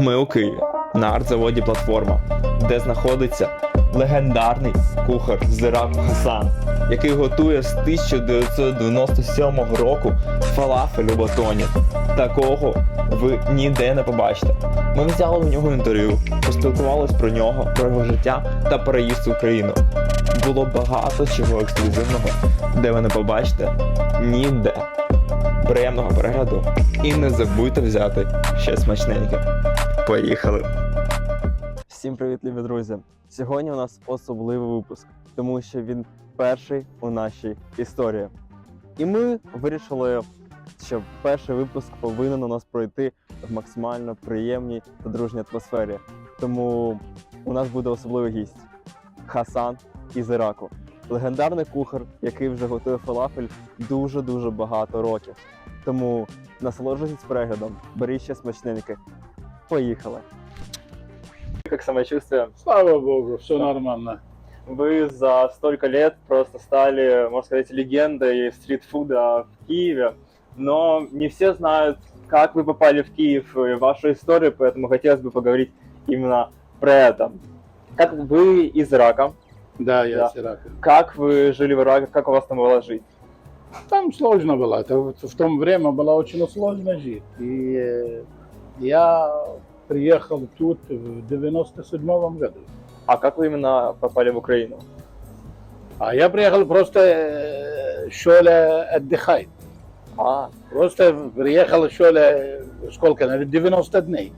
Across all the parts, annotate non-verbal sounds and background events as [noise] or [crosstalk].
Ми у Києві на артзаводі Платформа, де знаходиться легендарний кухар з Іраку Хасан, який готує з 1997 року фалафель у батоні. Такого ви ніде не побачите. Ми взяли у нього інтерв'ю, поспілкувалися про нього, про його життя та переїзд в Україну. Було багато чого ексклюзивного, де ви не побачите ніде. Приємного перегляду і не забудьте взяти ще смачненьке. Поїхали! Всім привіт, любі друзі! Сьогодні у нас особливий випуск, тому що він перший у нашій історії. І ми вирішили, що перший випуск повинен у нас пройти в максимально приємній та дружній атмосфері. Тому у нас буде особливий гість Хасан із Іраку. Легендарний кухар, який вже готує фалафель дуже-дуже багато років. Тому насолоджуйтесь переглядом, беріть ще смачненьке. Поїхали. Как самочувствие? Слава богу, все нормально. Вы за столько лет просто стали, можно сказать, легендой стритфуда в Киеве, но не все знают, как вы попали в Киев и вашу историю, поэтому хотелось бы поговорить именно про это. Как вы из Ирака, Да, я Да. с Ирака. как вы жили в Ираке, как у вас там было жить? Там сложно было. Это в том время было очень сложно жить. И э, я приехал тут в 97 году. А как вы именно попали в Украину? А я приехал просто э, что ли отдыхать. А, Просто приехал что ли, сколько, наверное, 90 дней.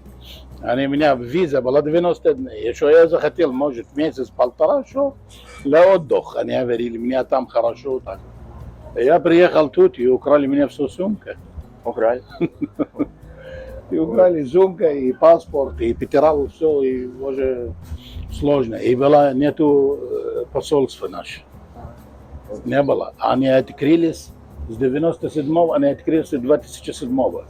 Они, у меня виза была 90 дней. И что я захотел, может, месяц-полтора, что для отдыха. Они говорили, мне там хорошо. Так. И Я приехал тут и украли меня все сумка. украли. [laughs] И украли сумка, и паспорт, и потерял все, и уже сложно. И было нету э, посольства нашего. Не было. Они открылись с 97-го, они открылись с 2007-го.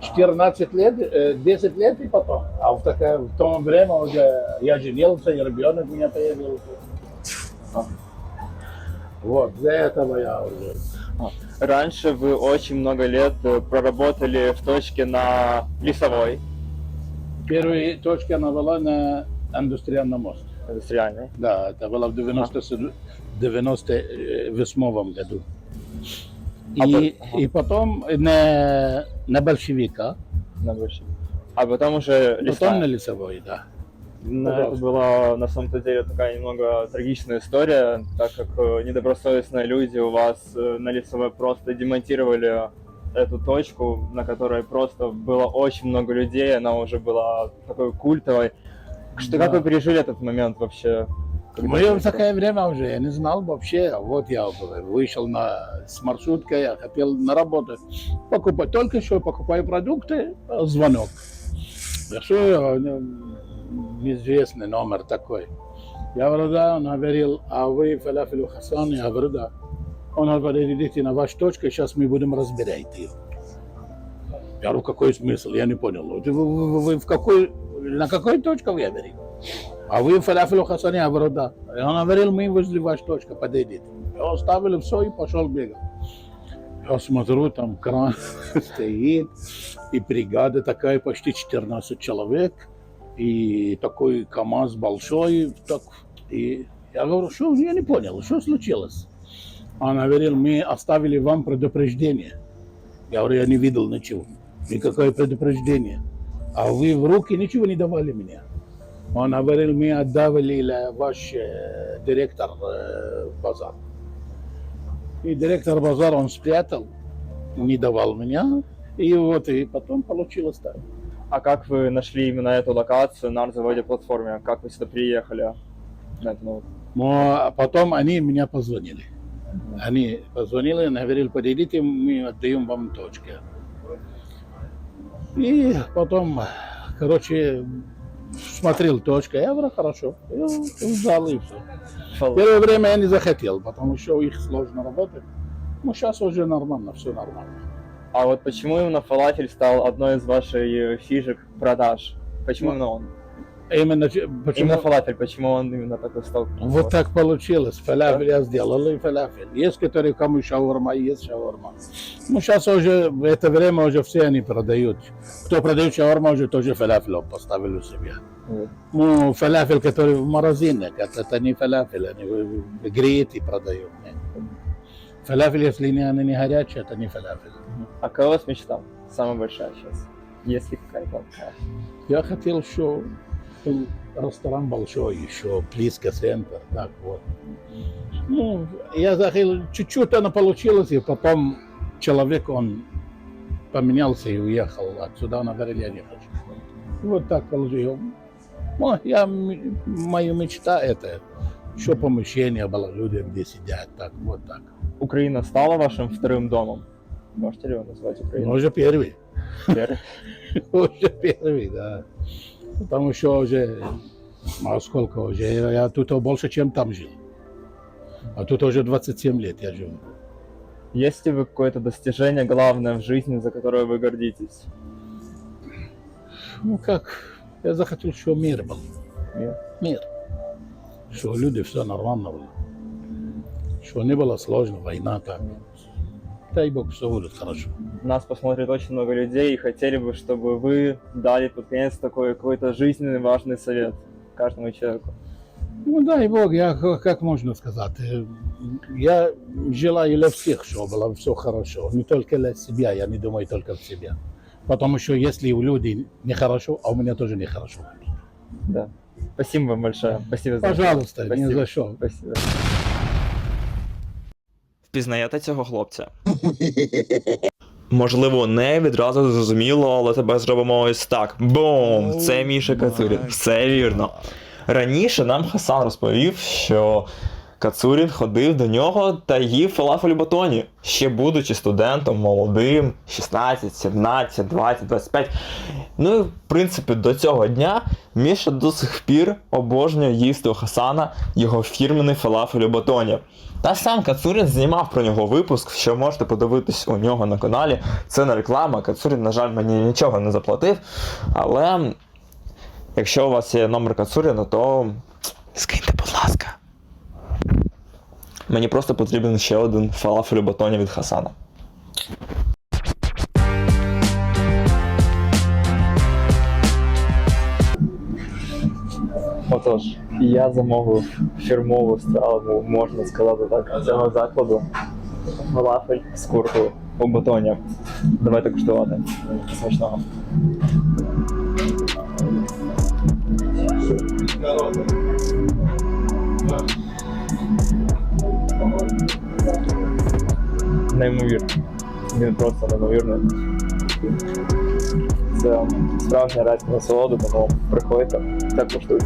14 лет, э, 10 лет и потом. А в, такое, в то время уже я женился, и ребенок у меня появился. Вот, для этого я уже... Раньше вы очень много лет э, проработали в точке на Лесовой, Первые точки она была на индустриальном мосте. индустриальной. Да, это было в 97 98 году. А И, по- ага. и потом на, на большевика, на Большой. А потом уже лесная. потом на лицевой, да. Ну, это была на самом-то деле такая немного трагичная история, так как э, недобросовестные люди у вас э, на лицевой просто демонтировали эту точку, на которой просто было очень много людей, она уже была такой культовой. Что, как Да. вы пережили этот момент вообще? Мы в такое время уже, я не знал вообще, вот я вышел на, с маршруткой, я хотел на работу покупать, только что покупаю продукты, а звонок. Ну, известный номер такой. Я говорю, да, он говорил, а вы фалафель у Хасан? Я говорю, да. Он говорит, идите на вашу точку, сейчас мы будем разбирать ее. Я говорю, какой смысл? Я не понял. Вы, вы- вы- вы в какой, на какой точке вы говорите? А вы фалафель у Хасан? Я говорю, да. И он говорил, мы возле вашей точки, подойдите. Я оставил все и пошел бегать. Я смотрю, там кран [laughs] стоит, и бригада такая, почти 14 человек, и такой КАМАЗ большой, так, и я говорю, что, я не понял, что случилось? Он говорил, мы оставили вам предупреждение. Я говорю, я не видел ничего, никакое предупреждение. А вы в руки ничего не давали мне. Он говорил, мы отдавали ваш э, директор э, базар. И директор базара он спрятал, не давал меня. И вот, и потом получилось так. А как вы нашли именно эту локацию на арт-заводе платформе? Как вы сюда приехали? Но потом они меня позвонили. Они позвонили, говорили, подойдите, мы отдаем вам точки. И потом, короче, смотрел точка, я говорю, хорошо. Я взял и все. Первое время я не захотел, потому что у них сложно работать. Но сейчас уже нормально, все нормально. А вот почему именно фалафель стал одной из ваших э, фишек продаж? Почему Ну, именно он? Именно ч- почему? Именно фалафель, почему он именно такой стал? Вот так получилось. Фалафель я сделал и фалафель. Есть, которые кому шаурма, есть шаурма. Ну, сейчас уже, в это время уже все они продают. Кто продает шаурма, уже тоже фалафель поставили у себя. Вот. Ну, фалафель, который в магазинах, это, это не фалафель, они в- в- греют и продают. Нет. Фалафель, если не, они не горячие, это не фалафель. А какая у мечта? Самая большая сейчас? Есть ли какая-то? Я хотел, был ресторан большой еще, близко центр, так вот. Ну, я захотел, чуть-чуть оно получилось, и потом человек, он поменялся и уехал отсюда, он говорил, я не хочу. Вот так получилось. Ну, я, моя мечта это, что помещение было людям, где сидят, так, вот так. Украина стала вашим вторым домом? Можете ли вы назвать Ну, Украину? уже первый. Первым? [laughs] Уже первый, да. Потому что уже, а сколько уже, я, тут больше, чем там жил. А тут уже 27 лет я живу. Есть ли вы какое-то достижение главное в жизни, за которое вы гордитесь? Ну как, я захотел, что мир был. Мир. Мир. Что люди все нормально было. Что не было сложно, война так. Дай Бог, все будет хорошо. Нас посмотрит очень много людей и хотели бы, чтобы вы дали под конец такой какой-то жизненный важный совет каждому человеку. Ну дай Бог, я ка- как можно сказать, э, я желаю для всех, чтобы было все хорошо, не только для себя, я не думаю только в себя. Потому что если у людей нехорошо, а у меня тоже нехорошо. Да. Спасибо вам большое. Спасибо за Пожалуйста, не Спасибо. за что. Спасибо. Впізнаєте цього хлопця? Можливо, не відразу зрозуміло, але тебе зробимо ось так. Бум! Це Міша Кацурін. Все вірно. Раніше нам Хасан розповів, що Кацурін ходив до нього та їв фалафель у батоні, ще будучи студентом молодим, 16, 17, 20, 25. Ну і в принципі до цього дня Міша до сих пір обожнює їсти у Хасана його фірменний фалафель у батоні. Та сам Кацурін знімав про нього випуск, що можете подивитись у нього на каналі. Це не реклама. Кацурін, на жаль, мені нічого не заплатив. Але якщо у вас є номер Кацуріна, то ласка. Мені просто потрібен ще один фалафель батоні від Хасана. Отож, я замовив фірмову страву, можна сказати так, цього закладу. Фалафель з куркою у батоні. Давайте куштувати. Смачного. Неймовірно. Він просто неймовірний. Це справжня радість насолоду, тому приходьте та куштуйте.